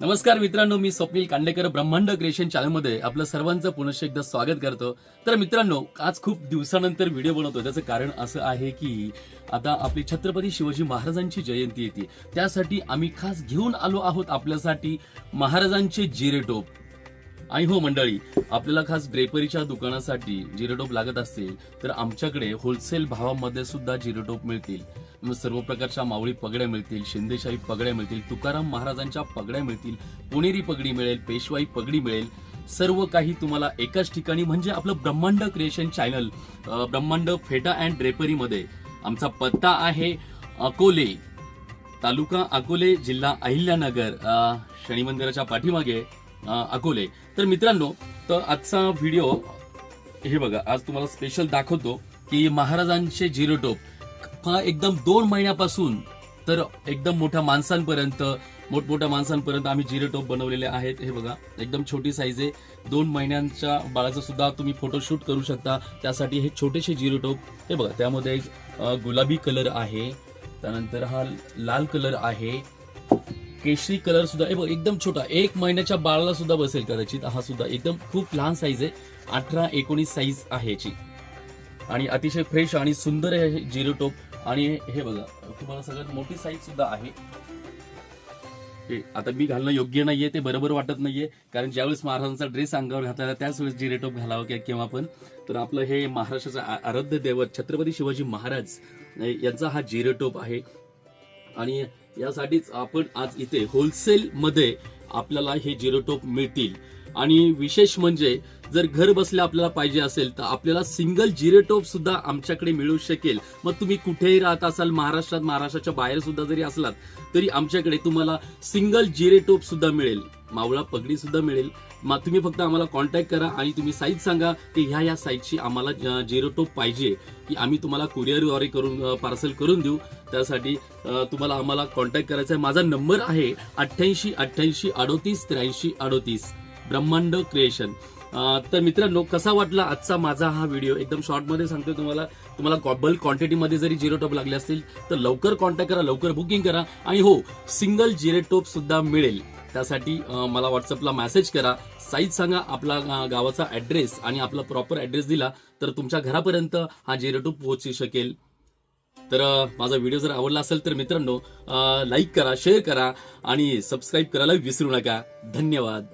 नमस्कार मित्रांनो मी स्वप्नील कांडेकर ब्रह्मांड क्रिएशन चॅनलमध्ये आपलं सर्वांचं पुनश्च एकदा स्वागत करतो. तर मित्रांनो आज खूप दिवसानंतर व्हिडिओ बनवतो त्याचं कारण असं आहे की आता आपली छत्रपती शिवाजी महाराजांची जयंती येते. त्यासाठी आम्ही खास घेऊन आलो आहोत आपल्यासाठी महाराजांचे जिरेटोप आणि हो मंडळी आपल्याला खास ड्रेपरीच्या दुकानासाठी जिरेटोप लागत असतील तर आमच्याकडे होलसेल भावामध्ये सुद्धा जिरेटोप मिळतील. सर्व प्रकारच्या मावळी पगड्या मिळतील शिंदेशाही पगड्या मिळतील तुकाराम महाराजांच्या पगड्या मिळतील पुणेरी पगडी मिळेल पेशवाई पगडी मिळेल. सर्व काही तुम्हाला एकाच ठिकाणी म्हणजे आपलं ब्रह्मांड क्रिएशन चॅनल ब्रह्मांड फेटा अँड ड्रेपरीमध्ये आमचा पत्ता आहे अकोले तालुका अकोले जिल्हा अहिल्यानगर. शनी मंदिराच्या पाठीमागे. अकोले. तर मित्रांनो तर आजचा व्हिडिओ हे बघा आज तुम्हाला स्पेशल दाखवतो की महाराजांचे झिरोटोप हा एकदम दोन महिन्यापासून तर एकदम मोठ्या माणसांपर्यंत मोठमोठ्या माणसांपर्यंत आम्ही जिरेटोप बनवलेले आहेत. हे बघा एकदम छोटी साईज आहे. दोन महिन्यांच्या बाळाचं सुद्धा तुम्ही फोटोशूट करू शकता. त्यासाठी हे छोटेसे जिरोटोप हे बघा त्यामध्ये एक, गुलाबी कलर आहे. त्यानंतर हा लाल कलर आहे. केशरी कलर सुद्धा हे बघ एकदम छोटा. एक महिन्याच्या बाळाला सुद्धा बसेल कदाचित. हा सुद्धा एकदम खूप लहान साईज आहे. अठरा एकोणीस साईज आहे याची. आणि अतिशय फ्रेश आणि सुंदर आहे हे जिरो टोप आणि हे बघा तुम्हाला सगळ्यात मोठी साईज सुद्धा आहे. हे आता मी घालणं योग्य नाहीये ते बरोबर वाटत नाहीये. कारण ज्यावेळेस महाराजांचा ड्रेस अंगावर घातला त्याच वेळेस जिरेटोप घालावं किंवा केव्हा पण तर आपलं हे महाराष्ट्राचं आराध्य दैवत छत्रपती शिवाजी महाराज यांचा हा जिरेटोप आहे. आणि यासाठीच आपण आज इथे होलसेल मध्ये आपल्याला हे जिरोटोप मिळतील. आणि विशेष म्हणजे जर घर बसल्या आपल्याला पाहिजे असेल तर आपल्याला सिंगल जिरेटोप सुद्धा आमच्याकडे मिळू शकेल. मग तुम्ही कुठेही राहत असाल महाराष्ट्रात महाराष्ट्राच्या बाहेर सुद्धा जरी असलात तरी आमच्याकडे तुम्हाला सिंगल जिरेटोप सुद्धा मिळेल. मावळा पगडी सुद्धा मिळेल. मग तुम्ही फक्त आम्हाला कॉन्टॅक्ट करा आणि तुम्ही साईज सांगा की ह्या ह्या साईजची आम्हाला जिरोटोप पाहिजे की आम्ही तुम्हाला कुरिअरद्वारे करून पार्सल करून देऊ. त्यासाठी तुम्हाला आम्हाला कॉन्टॅक्ट करायचा आहे. माझा नंबर आहे अठ्ठ्याऐंशी अठ्ठ्याऐंशी अडोतीस त्र्याऐंशी अडोतीस. ब्रह्मांड क्रिएशन तर मित्रांनो कसा वाटला आजचा माझा हा व्हिडिओ एकदम शॉर्टमध्ये सांगतो तुम्हाला. तुम्हाला बल्क क्वांटिटीमध्ये जरी जिरो टॉप लागले असतील तर लवकर कॉन्टॅक्ट करा लवकर बुकिंग करा. आणि हो सिंगल जिरे टॉप सुद्धा मिळेल. त्यासाठी मला व्हॉट्सअपला मेसेज करा. साईज सांगा आपला गावाचा ऍड्रेस आणि आपला प्रॉपर ऍड्रेस दिला तर तुमच्या घरापर्यंत हा जिरो टॉप पोहोचू शकेल. तर माझा व्हिडिओ जर आवडला असेल तर मित्रांनो लाईक करा शेअर करा आणि सबस्क्राईब करायला विसरू नका. धन्यवाद.